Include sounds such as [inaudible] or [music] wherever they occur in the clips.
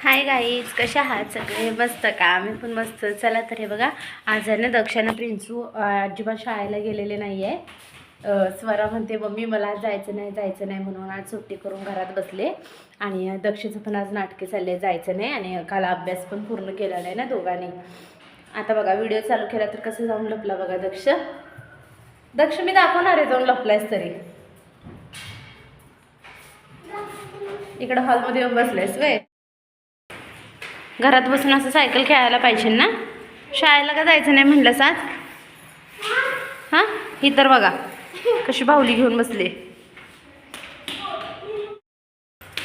Hi guys कशा आहात? सगळे मस्त का? आम्ही पण मस्त. चला तर हे बघा आज आहे ना दक्षाना प्रिन्सू अजिबात शाळेला गेलेले नाही आहे स्वरा म्हणते मम्मी मला आज जायचं नाही जायचं नाही म्हणून आज सुट्टी करून घरात बसले. आणि अं, दक्षचं पण आज नाटके चालले जायचं नाही आणि काल अभ्यास पण पूर्ण केला नाही ना दोघांनी. आता बघा व्हिडिओ चालू केला तर कसं जाऊन लपला बघा दक्ष. दक्ष मी दाखवणार आहे जाऊन लपलायस तरी. इकडं हॉलमध्ये येऊन बसलायस वय घरात बसून असं सायकल खेळायला पाहिजे ना? शाळेला का जायचं नाही म्हणलंस आज हां? ही तर बघा. कशी बाहुली घेऊन बसले.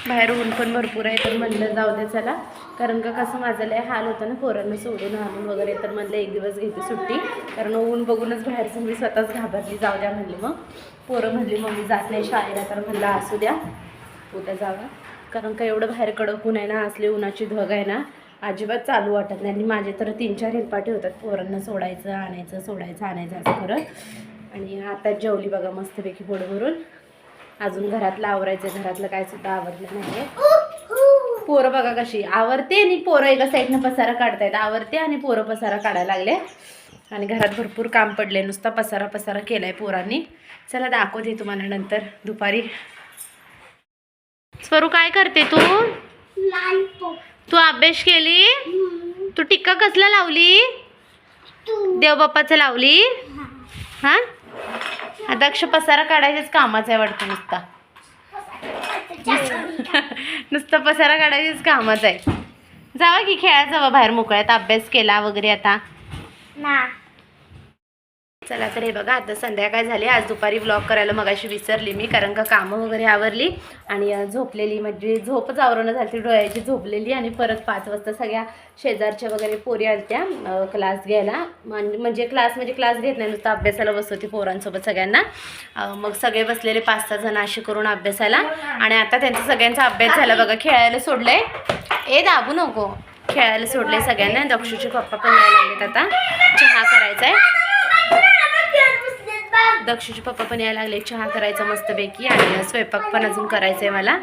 बाहेर ऊन पण भरपूर आहे तर म्हणलं जाऊ दे चला. कारण का कसं माझं लय हाल होतं ना पोरांना सोडून आणून वगैरे तर म्हणलं एक दिवस घेते सुट्टी. कारण ऊन बघूनच बाहेरचं मी स्वतःच घाबरली जाऊ द्या म्हणली मग. पोरं म्हणली मम्मी जात नाही शाळेला तर म्हणलं असू द्या. उद्या जावं. कारण का एवढं बाहेर कडक ऊन आहे ना असली उन्हाची धग आहे ना अजिबात चालू वाटत नाही. आणि माझे तर तीन चार हेलपाटे होतात. पोरांना सोडायचं आणायचं सोडायचं आणायचं असं करत. आणि आता जेवली बघा मस्तपैकी पोड भरून अजून घरातलं आवरायचं घरातलं काय सुद्धा आवरलं नाही पोरं बघा कशी. आवरते आणि पोरं एका साईडनं पसारा काढतायत. आवरते आणि पोरं पसारा काढायला लागले. आणि घरात भरपूर काम पडले नुसता पसारा पसारा केलाय पोरांनी. चला दाखवते तुम्हाला नंतर दुपारी. स्वरू काय करते तू? तू अभ्यास केली? तू टिक्का कसला लावली? देवबाप्पाचं लावली? हा. दक्ष पसारा काढायच्याच कामाचं आहे वाटतं नुसता. [laughs] नुसतं पसारा काढायचंच कामाचं आहे. जावा की खेळा जावा बाहेर मोकळ्यात अभ्यास केला वगैरे आता. चला तर हे बघा आता संध्याकाळ झाली. आज दुपारी ब्लॉग करायला मगाशी विसरली मी कारण का कामं वगैरे आवरली आणि झोपलेली. म्हणजे झोपच आवरणं झाली डोळ्याची झोपलेली आणि परत पाच वाजता सगळ्या शेजारच्या वगैरे पोरी आलत्या क्लास घ्यायला. म्हणजे क्लास म्हणजे क्लास घेत नाही नुसतं अभ्यासाला बसवते पोरांसोबत सगळ्यांना. मग सगळे बसलेले पाच सहा जण असे करून अभ्यासाला. आणि आता त्यांचा सगळ्यांचा अभ्यास झाला बघा खेळायला सोडलंय. ए दाबू नको. खेळायला सोडले सगळ्यांना. दक्षूचे पप्पा पण यायला लागलेत आता. चहा करायचा आहे दक्षूचे पप्पा पण यायला लागले चहा करायचा मस्तपैकी आणि स्वयंपाक पण अजून करायचा आहे मला.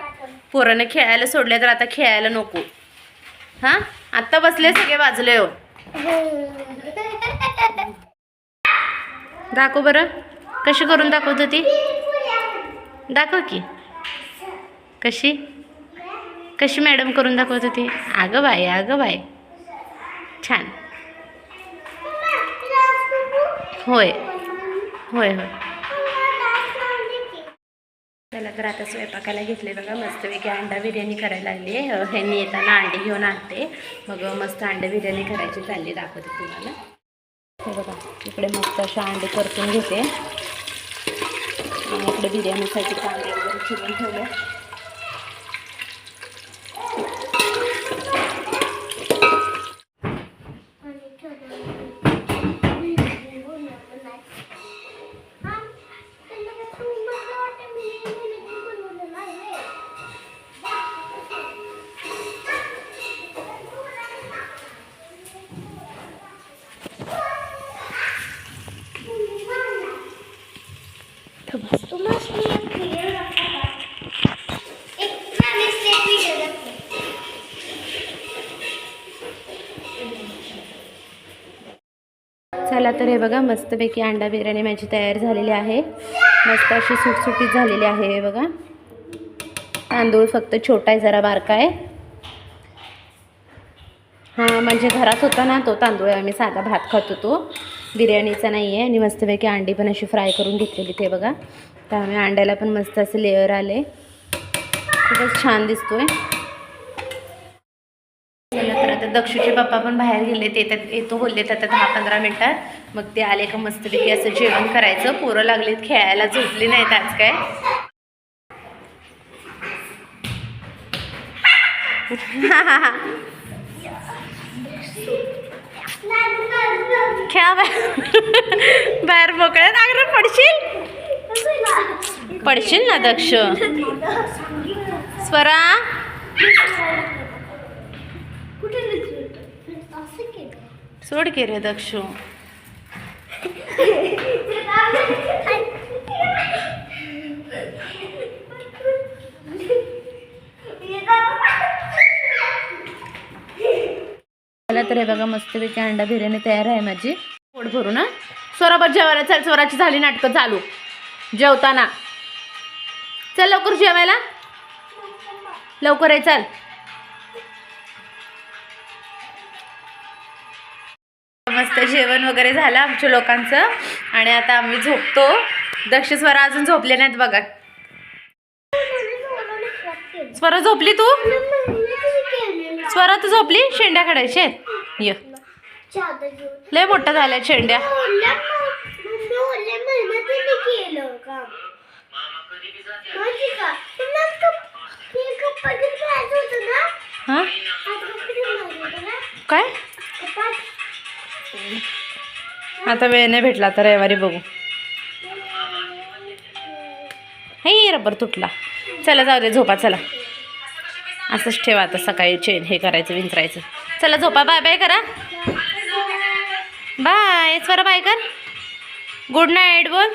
पोरानं खेळायला सोडले तर आता खेळायला नको. हां? आत्ता बसले सगळे वाजले हो. दाखव बरं. कशी करून दाखवत होती? दाखव की. कशी? कशी मॅडम करून दाखवत होती? अगं बाय अगं बाय छान. होय. होय होय. चला तर आता स्वयंपाकाला घेतले बघा मस्तपैकी अंडा बिर्याणी करायला लागली आहे. मी येताना अंडे घेऊन आणते. मग मस्त अंडा बिर्याणी करायची चालली दाखवते तुम्हाला. हे बघा इकडे मस्त अशा अंडे परतून घेते. आणि इकडे बिर्याणीसाठी कांदे वगैरे ठेवून ठेवले. तर हे बघा मस्तपैकी अंडा बिर्याणी माझी तयार झालेली आहे. मस्त अशी सुटसुटीत झालेली आहे हे बघा. तांदूळ फक्त छोटा आहे जरा बारका आहे. हां म्हणजे घरात होता ना तो तांदूळ आहे आम्ही साधा भात खात होतो. बिर्याणीचा नाही आहे आणि मस्तपैकी अंडी पण अशी फ्राय करून घेतलेली ते बघा. त्यामुळे अंड्याला पण मस्त असे लेअर आले. खूपच छान दिसतो आहे आता दक्षूचे पप्पा पण बाहेर गेले ते येतात येतो बोललेत आता दहा पंधरा मिनटात. मग ते आले का मस्तपैकी असं जेवण करायचं. पोरं लागलेत खेळायला झोपली नाहीत आज काय. खेळा बाहेर. बाहेर मोकळ्यात. आग्र पडशील? पडशील ना दक्ष? स्वरा? सोड की रे दक्षू. मला तर हे बघा मस्तपैकी अंडा बिर्याणी तयार आहे माझी. पोट भरू ना स्वराबर जेवायला चल स्वराची झाली नाटकं चालू. जेवताना. चल लवकर जेवायला. लवकर आहे चल. मस्त जेवण वगैरे झालं आमच्या लोकांचं. आणि आता आम्ही झोपतो. दक्ष स्वरा अजून झोपले नाहीत बघा. स्वरा झोपली तू? स्वरा तू झोपली? शेंड्या काढायचे लय मोठा झाल्या शेंड्या. आता वेळ नाही भेटला आता रविवारी बघू. हे रबर तुटला. चला जाऊ दे झोपा चला. असंच ठेवा आता सकाळी चेन हे करायचं विंचरायचं. चला झोपा बाय बाय करा. बाय स्वरा बाय कर. गुड नाईट बोल.